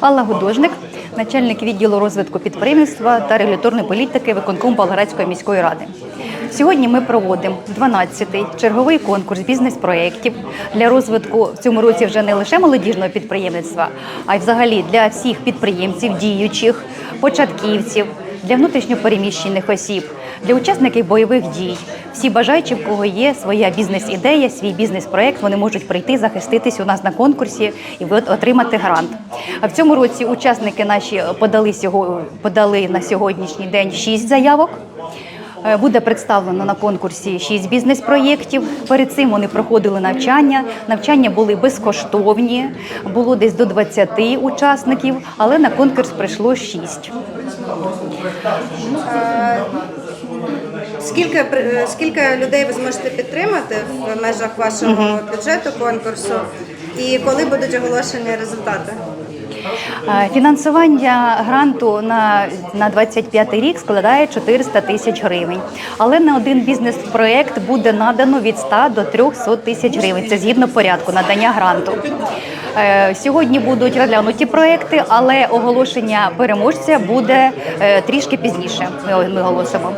Алла Гудожник, начальник відділу розвитку підприємництва та регуляторної політики виконком Болградської міської ради. Сьогодні ми проводимо 12-й черговий конкурс бізнес-проєктів для розвитку в цьому році вже не лише молодіжного підприємництва, а й взагалі для всіх підприємців, діючих, початківців, для внутрішньопереміщених осіб, для учасників бойових дій. Всі бажаючі, в кого є своя бізнес-ідея, свій бізнес-проект, вони можуть прийти, захиститись у нас на конкурсі і отримати грант. А в цьому році учасники наші подали сього- подали на сьогоднішній день 6 заявок. Е, Буде представлено на конкурсі 6 бізнес-проєктів. Перед цим вони проходили навчання. Навчання були безкоштовні, було десь до 20 учасників, але на конкурс прийшло 6. Скільки скільки людей ви зможете підтримати в межах вашого бюджету конкурсу? І коли будуть оголошені результати? Е, Фінансування гранту на, на 25 рік складає 400 тисяч гривень. Але на один бізнес-проєкт буде надано від 100 до 300 тисяч гривень. Це згідно порядку надання гранту. Е, Сьогодні будуть розглянуті проекти, але оголошення переможця буде е, трішки пізніше. Ми, оголосимо.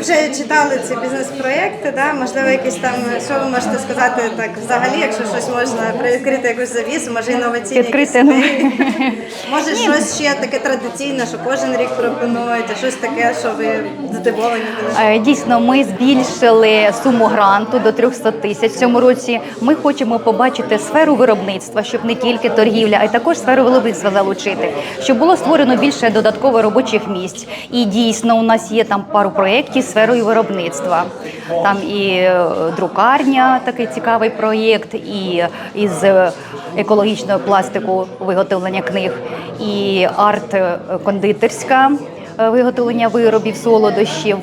Вже читали ці бізнес-проєкти, да? можливо, якісь там, що ви можете сказати так взагалі, якщо щось можна привідкрити якусь завісу, може інноваційні Відкрити, якісь ну. ідеї? Може щось ще таке традиційне, що кожен рік пропонуєте, щось таке, що ви здивовані були? Е, Дійсно, ми збільшили суму гранту до 300 тисяч в цьому році. Ми хочемо побачити сферу виробництва, щоб не тільки торгівля, а й також сферу виробництва залучити, щоб було створено більше додатково робочих місць. І дійсно, у нас є там пару проєктів сферою виробництва. Там і е, друкарня, такий цікавий проєкт, і із е, екологічного пластику виготовлення книг, і арт-кондитерська е, виготовлення виробів, солодощів.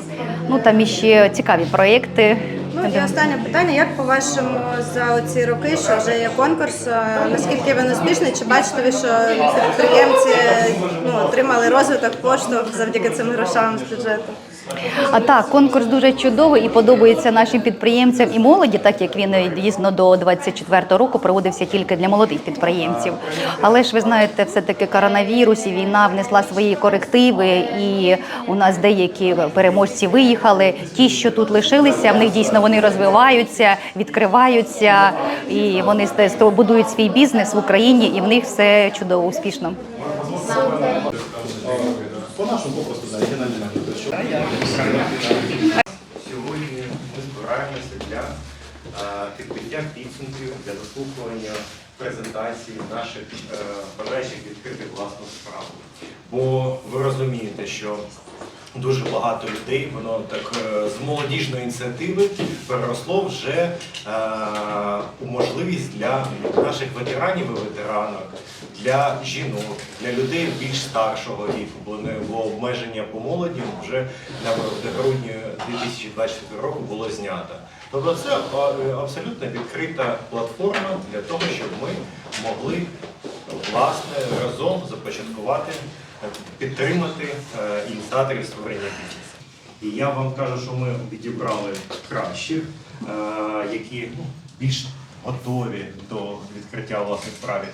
Ну там іще цікаві проєкти. Ну і останнє питання: як по-вашому за ці роки, що вже є конкурс, наскільки він успішний? Чи бачите ви, що підприємці ну, отримали розвиток поштовх завдяки цим грошам з бюджету? А так, конкурс дуже чудовий і подобається нашим підприємцям і молоді, так як він дійсно до 24-го року проводився тільки для молодих підприємців. Але ж ви знаєте, все-таки коронавірус і війна внесла свої корективи, і у нас деякі переможці виїхали. Ті, що тут лишилися, в них дійсно вони розвиваються, відкриваються, і вони будують свій бізнес в Україні, і в них все чудово, успішно. По нашому попросту Сьогодні ми збираємося для е, підбиття підсумків, для заслухування презентації наших е, бажаючих відкрити власну справу. Бо ви розумієте, що дуже багато людей, воно так е, з молодіжної ініціативи переросло вже е, у можливість для наших ветеранів і ветеранок, для жінок, для людей більш старшого віку, бо обмеження по молоді вже на грудні 2024 року було знято. Тобто це абсолютно відкрита платформа для того, щоб ми могли власне разом започаткувати, підтримати е, ініціаторів створення бізнесу. І я вам кажу, що ми відібрали кращих, е, які ну, більш готові до відкриття власних справ.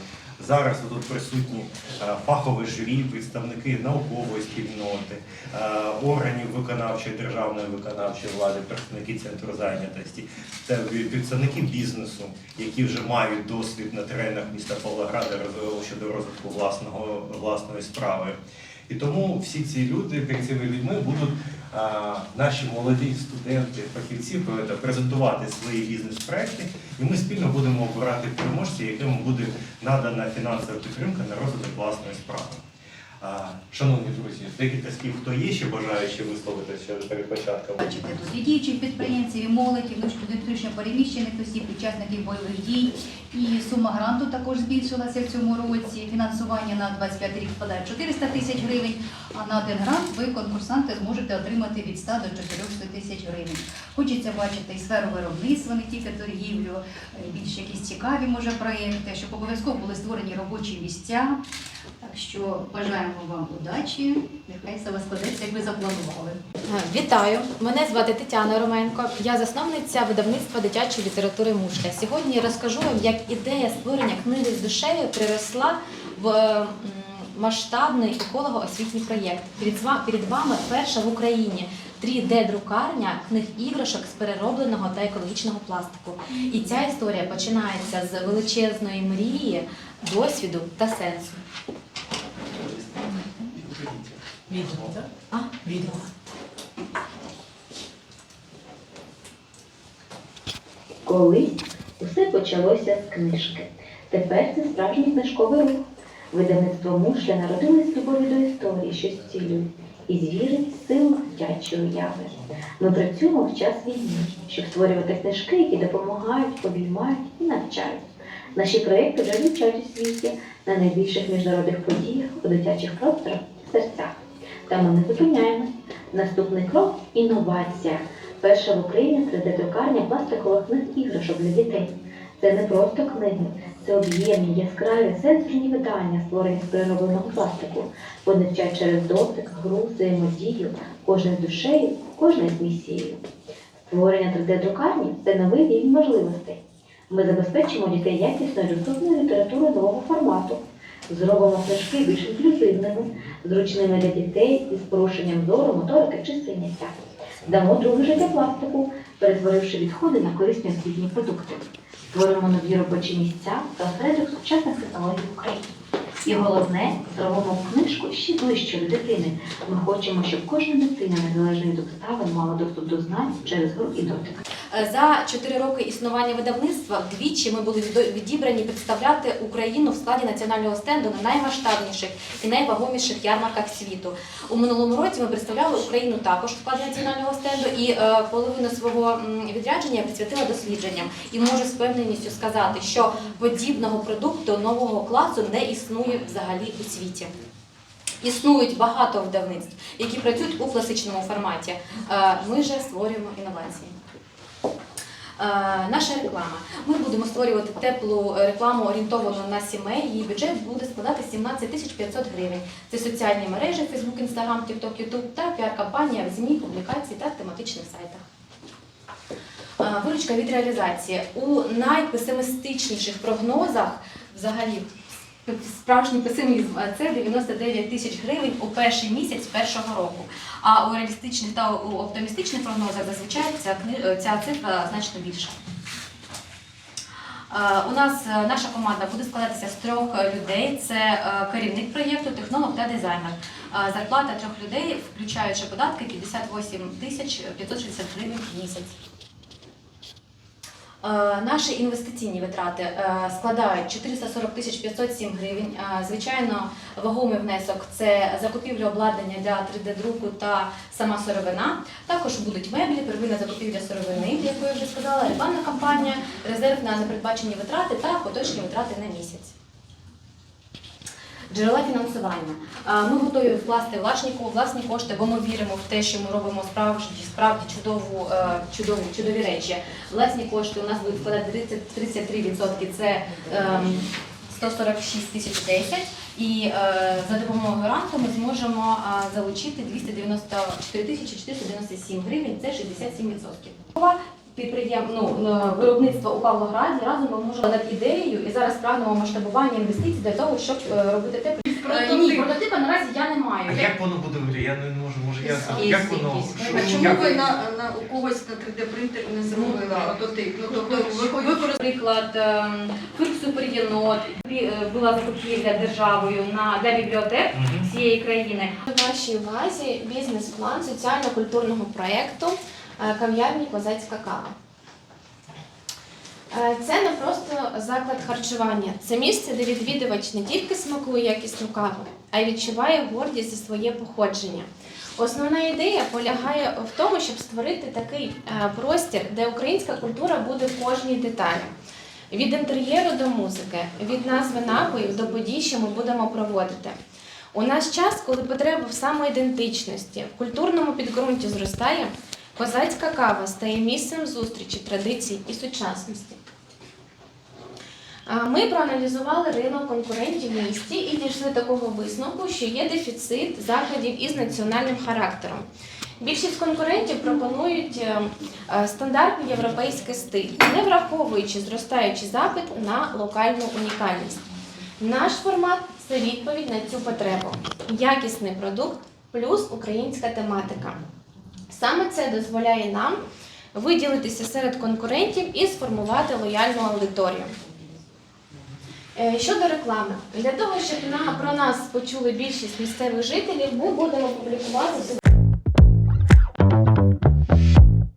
Зараз тут присутні е, фахове журі, представники наукової спільноти, органів виконавчої державної виконавчої влади, представники центру зайнятості, це представники бізнесу, які вже мають досвід на теренах міста Павлограда щодо розвитку власного власної справи. І тому всі ці люди, перед цими людьми будуть а, наші молоді студенти, фахівці е, презентувати свої бізнес-проекти, і ми спільно будемо обирати переможців, яким буде надана фінансова підтримка на розвиток власної справи. Шановні друзі, декілька слів, хто є ще бажаючи висловитися ще перед початком. Бачите, тут діючих підприємців, і молоді, внутрішньо переміщених осіб, учасників бойових дій. І сума гранту також збільшилася в цьому році. Фінансування на 25 рік складає 400 тисяч гривень, а на один грант ви, конкурсанти, зможете отримати від 100 до 400 тисяч гривень. Хочеться бачити і сферу виробництва, не тільки торгівлю, е, більш якісь цікаві може проєкти, щоб обов'язково були створені робочі місця. Так що бажаємо вам удачі. Нехай все вас складеться, як ви запланували. Вітаю! Мене звати Тетяна Роменко. Я засновниця видавництва дитячої літератури Мушля. Сьогодні розкажу вам, як ідея створення книги з душею переросла в е, масштабний еколого-освітній проєкт. Перед вами перша в Україні 3D-друкарня книг іграшок з переробленого та екологічного пластику. І ця історія починається з величезної мрії, досвіду та сенсу. Відео, так? А? Колись усе почалося з книжки. Тепер це справжній книжковий рух. Видавництво мушля народилось любові до історії, що зцілюють, і з віри силу дитячої уяви. Ми працюємо в час війни, щоб створювати книжки, які допомагають, обіймають і навчають. Наші проєкти вже звучать у світі на найбільших міжнародних подіях у дитячих просторах і серцях. Та ми не зупиняємось. Наступний крок інновація. Перша в Україні 3D-друкарня пластикових книг іграшок для дітей. Це не просто книги, це об'ємні, яскраві, сенсорні видання, створені з переробленого пластику. Вони через дотик, гру, взаємодію, кожен з душею, кожен з місією. Створення 3D-друкарні це новий рівень можливостей. Ми забезпечимо дітей якісною доступною літературою нового формату. Зробимо книжки більш інклюзивними, зручними для дітей із порушенням зору, моторики чи сприйняття. Дамо друге життя пластику, перетворивши відходи на корисні освітні продукти. Створимо нові робочі місця та осередок сучасних технологій в Україні. І головне, зробимо книжку ще ближче до дитини. Ми хочемо, щоб кожна дитина, незалежно від обставин, мала доступ до знань через гру і дотик. Е, За 4 роки існування видавництва вдвічі ми були відібрані представляти Україну в складі національного стенду на наймасштабніших і найвагоміших ярмарках світу. У минулому році ми представляли Україну також в складі національного стенду, і е, половину свого відрядження присвятила дослідженням. І можу з впевненістю сказати, що подібного продукту нового класу не існує взагалі у світі. Існують багато видавництв, які працюють у класичному форматі. Е, Ми же створюємо інновації. Е, Наша реклама. Ми будемо створювати теплу рекламу орієнтовану на сімей. Її бюджет буде складати 17 тисяч 500 гривень. Це соціальні мережі Facebook, Instagram, TikTok, YouTube та піар-кампанія в ЗМІ, публікації та тематичних сайтах. Е, Виручка від реалізації у найпесимістичніших прогнозах взагалі. Справжній песимізм це 99 тисяч гривень у перший місяць першого року. А у реалістичних та у оптимістичних прогнозах зазвичай ця, ця цифра значно більша. Е, У нас е, наша команда буде складатися з трьох людей: це е, керівник проєкту, технолог та дизайнер. Зарплата трьох людей, включаючи податки, 58 тисяч 560 гривень в місяць. Е, Наші інвестиційні витрати е, складають 440 тисяч 507 гривень. Е, Звичайно, вагомий внесок це закупівля обладнання для 3D-друку та сама сировина. Також будуть меблі, первинна закупівля сировини, як я вже сказала, рекламна кампанія, резерв на непередбачені витрати та поточні витрати на місяць. Джерела фінансування. Ми готові вкласти власні, власні кошти, бо ми віримо в те, що ми робимо справді, справді чудову, е, чудові, чудові речі. Власні кошти у нас будуть складати 30, 33%, це ем, 146 тисяч 10. І е, за допомогою гранту ми зможемо е, залучити 294 тисячі 497 гривень, це 67%. Підприєм... ну, е, виробництво у Павлограді разом ми можемо над ідеєю і зараз прагнемо масштабування інвестицій для того, щоб е, робити те. Е, Ні, прототипа наразі я не маю. А як воно буде виглядати? Я не можу, може я Ескіз як воно? якийсь. що- А чому як- ви на, на у когось на 3D принтері не зробили прототип? Ну тобто ви Наприклад, ем, Фирк Суперєнот бі- е, була закупівля державою на для бібліотек Мгм. всієї країни. В вашій увазі бізнес-план соціально-культурного проєкту е, кав'ярні Козацька кава. Е, Це не просто заклад харчування. Це місце, де відвідувач не тільки смакує якісну каву, а й відчуває гордість за своє походження. Основна ідея полягає в тому, щоб створити такий е, простір, де українська культура буде в кожній деталі. Від інтер'єру до музики, від назви напоїв до подій, що ми будемо проводити. У наш час, коли потреба в самоідентичності, в культурному підґрунті зростає, козацька кава стає місцем зустрічі традицій і сучасності. Ми проаналізували ринок конкурентів в місті і дійшли такого висновку, що є дефіцит закладів із національним характером. Більшість конкурентів пропонують е, е, стандартний європейський стиль, не враховуючи зростаючий запит на локальну унікальність. Наш формат це відповідь на цю потребу: якісний продукт плюс українська тематика. Саме це дозволяє нам виділитися серед конкурентів і сформувати лояльну аудиторію. Е, Щодо реклами, для того, щоб на, про нас почули більшість місцевих жителів, ми будемо публікувати